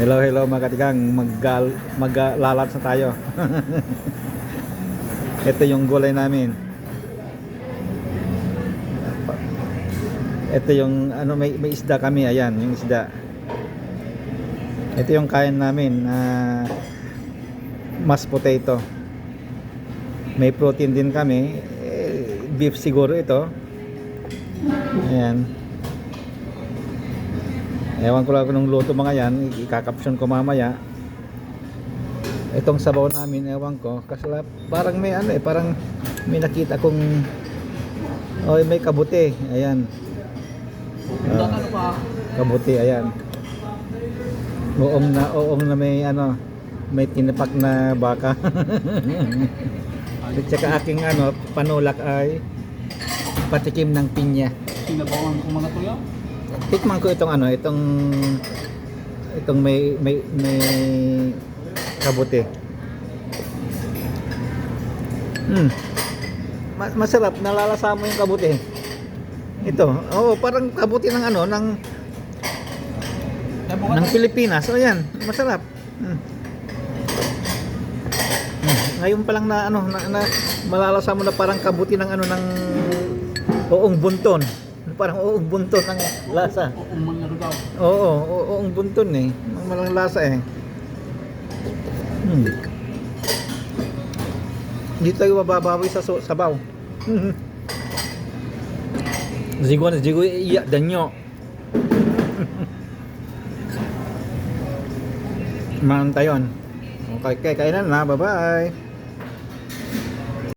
Hello, hello mga katigang. Maglalat na tayo. Ito yung gulay namin. Ito yung ano may, may isda kami, ayan, yung isda. Ito yung kain namin na mashed potato. May protein din kami. Eh, beef siguro ito. Ayan. Ewan ko lang kung luto mga yan, ikakapsyon ko mamaya. Itong sabaw namin, ewan ko, kasi parang may ano eh, parang may nakita kong oh, may kabuti. Ayan. Pa? kabuti, ayan. Oong na, oong na may ano, may tinapak na baka. At saka aking ano, panulak ay patikim ng pinya. Sinabawan ko mga tuyo. Tikman ko itong ano, itong itong may may may kabuti. Hmm. Ma- masarap, nalalasa mo yung kabuti. Ito, oh, parang kabuti ng ano, ng ng Pilipinas. O yan, masarap. Hmm. Hmm, Ngayon pa lang na ano, na, na malalasa mo na parang kabuti ng ano ng oong bunton. Parang oong bunton ng lasa. Umang na daw. Oo, oong bunton eh. Ang malang lasa eh. Hmm. Dito tayo mababawi sa so- sabaw. Zigo na zigo iya danyo. Man tayon. Okay, kaya kainan na. Bye-bye.